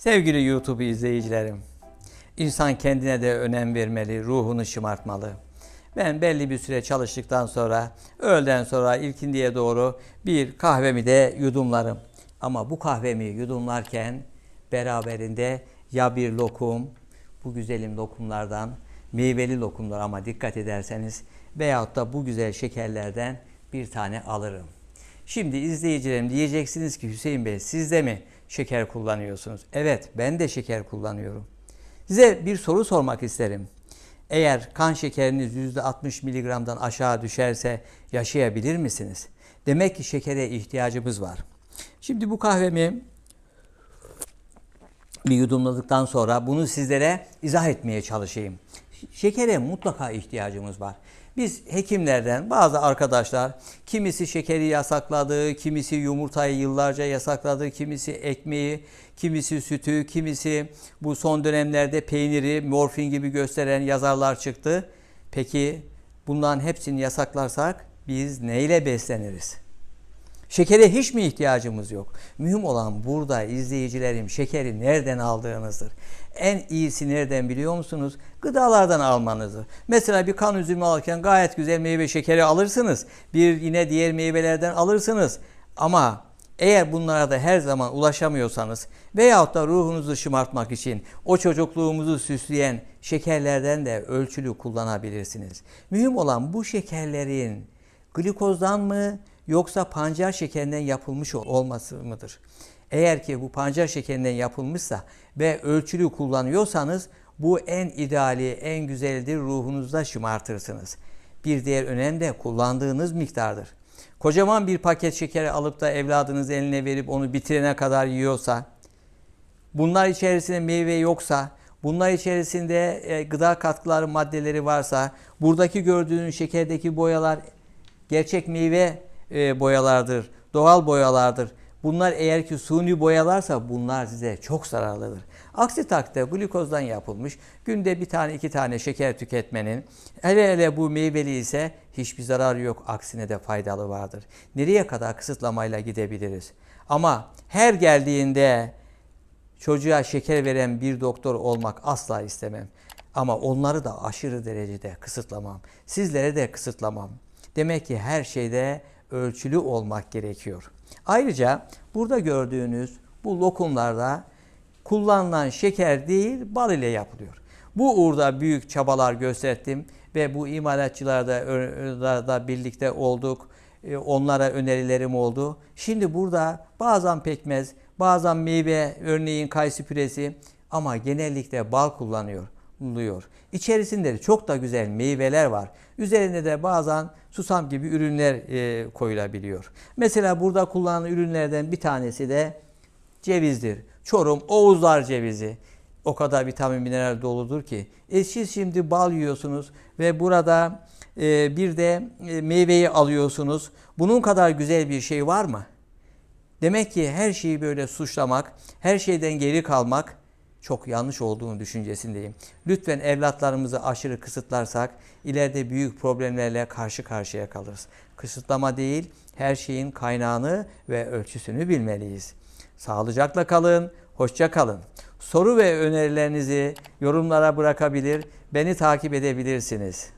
Sevgili YouTube izleyicilerim, insan kendine de önem vermeli, ruhunu şımartmalı. Ben belli bir süre çalıştıktan sonra, öğleden sonra ilkindiye doğru bir kahvemi de yudumlarım. Ama bu kahvemi yudumlarken beraberinde ya bir lokum, bu güzelim lokumlardan, meyveli lokumlar ama dikkat ederseniz veyahut da bu güzel şekerlerden bir tane alırım. Şimdi izleyicilerim diyeceksiniz ki Hüseyin Bey siz de mi şeker kullanıyorsunuz? Evet ben de şeker kullanıyorum. Size bir soru sormak isterim. Eğer kan şekeriniz %60 miligramdan aşağı düşerse yaşayabilir misiniz? Demek ki şekere ihtiyacımız var. Şimdi bu kahvemi bir yudumladıktan sonra bunu sizlere izah etmeye çalışayım. Şekere mutlaka ihtiyacımız var. Biz hekimlerden bazı arkadaşlar kimisi şekeri yasakladı, kimisi yumurtayı yıllarca yasakladı, kimisi ekmeği, kimisi sütü, kimisi bu son dönemlerde peyniri, morfin gibi gösteren yazarlar çıktı. Peki bunların hepsini yasaklarsak biz neyle besleniriz? Şekere hiç mi ihtiyacımız yok? Mühim olan burada izleyicilerim şekeri nereden aldığınızdır. En iyisi nereden biliyor musunuz? Gıdalardan almanızdır. Mesela bir kan üzümü alırken gayet güzel meyve şekeri alırsınız. Bir yine diğer meyvelerden alırsınız. Ama eğer bunlara da her zaman ulaşamıyorsanız veyahut da ruhunuzu şımartmak için o çocukluğumuzu süsleyen şekerlerden de ölçülü kullanabilirsiniz. Mühim olan bu şekerlerin glikozdan mı yoksa pancar şekerinden yapılmış olması mıdır? Eğer ki bu pancar şekerinden yapılmışsa ve ölçülü kullanıyorsanız bu en ideali, en güzeldir ruhunuzda şımartırsınız. Bir diğer önem de kullandığınız miktardır. Kocaman bir paket şekeri alıp da evladınız eline verip onu bitirene kadar yiyorsa, bunlar içerisinde meyve yoksa, bunlar içerisinde e, gıda katkıları maddeleri varsa, buradaki gördüğünüz şekerdeki boyalar gerçek meyve e, boyalardır, doğal boyalardır. Bunlar eğer ki suni boyalarsa bunlar size çok zararlıdır. Aksi takdirde glukozdan yapılmış günde bir tane iki tane şeker tüketmenin hele hele bu meyveli ise hiçbir zararı yok. Aksine de faydalı vardır. Nereye kadar kısıtlamayla gidebiliriz? Ama her geldiğinde çocuğa şeker veren bir doktor olmak asla istemem. Ama onları da aşırı derecede kısıtlamam. Sizlere de kısıtlamam. Demek ki her şeyde ölçülü olmak gerekiyor. Ayrıca burada gördüğünüz bu lokumlarda kullanılan şeker değil bal ile yapılıyor. Bu uğurda büyük çabalar gösterdim ve bu imalatçılarda da birlikte olduk. E, onlara önerilerim oldu. Şimdi burada bazen pekmez, bazen meyve, örneğin kayısı püresi ama genellikle bal kullanıyor buluyor. İçerisinde de çok da güzel meyveler var. Üzerine de bazen susam gibi ürünler e, koyulabiliyor. Mesela burada kullanılan ürünlerden bir tanesi de cevizdir. Çorum Oğuzlar cevizi. O kadar vitamin mineral doludur ki. E siz şimdi bal yiyorsunuz ve burada e, bir de e, meyveyi alıyorsunuz. Bunun kadar güzel bir şey var mı? Demek ki her şeyi böyle suçlamak, her şeyden geri kalmak çok yanlış olduğunu düşüncesindeyim. Lütfen evlatlarımızı aşırı kısıtlarsak ileride büyük problemlerle karşı karşıya kalırız. Kısıtlama değil, her şeyin kaynağını ve ölçüsünü bilmeliyiz. Sağlıcakla kalın, hoşça kalın. Soru ve önerilerinizi yorumlara bırakabilir, beni takip edebilirsiniz.